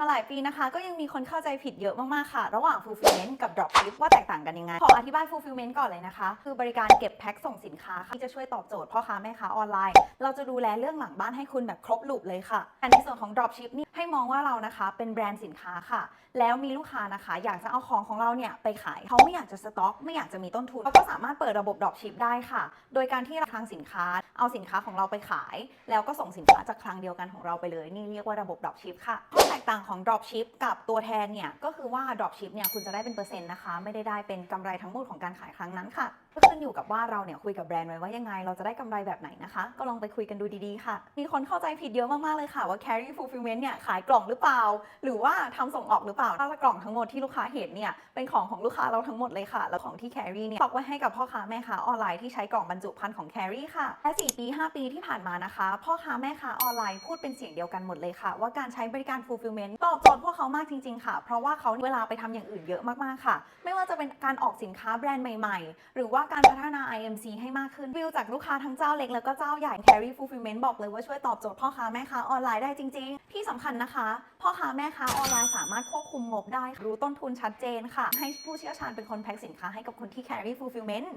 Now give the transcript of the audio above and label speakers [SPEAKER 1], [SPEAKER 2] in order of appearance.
[SPEAKER 1] มาหลายปีนะคะ ก็ยังมีคนเข้าใจผิดเยอะมากๆค่ะ ระหว่าง fulfillment กับ dropship ว่าแตกต่างกันยังไง ขออธิบาย fulfillment ก่อนเลยนะคะ คือบริการเก็บแพ็คส่งสินค้าค่ะที่จะช่วยตอบโจทย์พ่อค้าแม่ค้าออนไลน์ เราจะดูแลเรื่องหลังบ้านให้คุณแบบครบลูปเลยค่ะแต่ในส่วนของ dropship นี่ให้มองว่าเรานะคะ เป็นแบรนด์สินค้าค่ะ แล้วมีลูกค้านะคะ อยากจะเอาของของเราเนี่ยไปขายเขาไม่อยากจะสต็อก ไม่อยากจะมีต้นทุนเราก็สามารถเปิดระบบ dropship ได้ค่ะ โดยการที่เราคลังสินค้า เอาสินค้าของเราไปขาย แล้วก็ส่งสินค้าจากคลังเดียวกันของเราไปเลย นี่เรียกว่าระบบ dropship ค่ะข้อแตกต่างของ dropship กับตัวแทนเนี่ยก็คือว่า dropship เนี่ยคุณจะได้เป็นเปอร์เซ็นต์นะคะ ไม่ได้ได้เป็นกำไรทั้งหมดของการขายครั้งนั้นค่ะก็ขึ้นอยู่กับว่าเราเนี่ยคุยกับแบรนด์ไว้ว่ายังไง เราจะได้กำไรแบบไหนนะคะ ก็ลองไปคุยกันดูดีๆค่ะ มีคนเข้าใจผิดเยอะมากๆเลยค่ะว่า carry fulfillment เนี่ยขายกล่องหรือเปล่า หรือว่าทำส่งออกหรือเปล่าถ้ากล่องทั้งหมดที่ลูกค้าเห็นเนี่ยเป็นของของลูกค้าเราทั้งหมดเลยค่ะ แล้วของที่ carry เนี่ยฝากไว้ให้กับพ่อค้าแม่ค้าออนไลน์ที่ใช้กล่องบรรจุภัณฑ์ของ carry ค่ะและ4ปี 5 ปีที่ผ่านมานะคะ พ่อค้าแม่ค้าออนไลน์พูดเป็นเสียงเดียวกันหมดเลยค่ะ ว่าการใช้บริการ fulfillment ตอบโจทย์พวกเขามากจริง ๆ ค่ะ เพราะว่าเขาเวลาไปทำอย่างอื่นเยอะมากๆค่ะ ไม่ว่าจะเป็นการออกสินค้าแบรนด์ใหม่ๆ หรือว่าการพัฒนา IMC ให้มากขึ้นวิวจากลูกค้าทั้งเจ้าเล็กแล้วก็เจ้าใหญ่ Carry Fulfillment บอกเลยว่าช่วยตอบโจทย์พ่อค้าแม่ค้าออนไลน์ได้จริง ๆ ที่สำคัญนะคะ พ่อค้าแม่ค้าออนไลน์สามารถควบคุมงบได้รู้ต้นทุนชัดเจนค่ะ ให้ผู้เชี่ยวชาญเป็นคนแพ็คสินค้าให้กับคนที่ Carry Fulfillment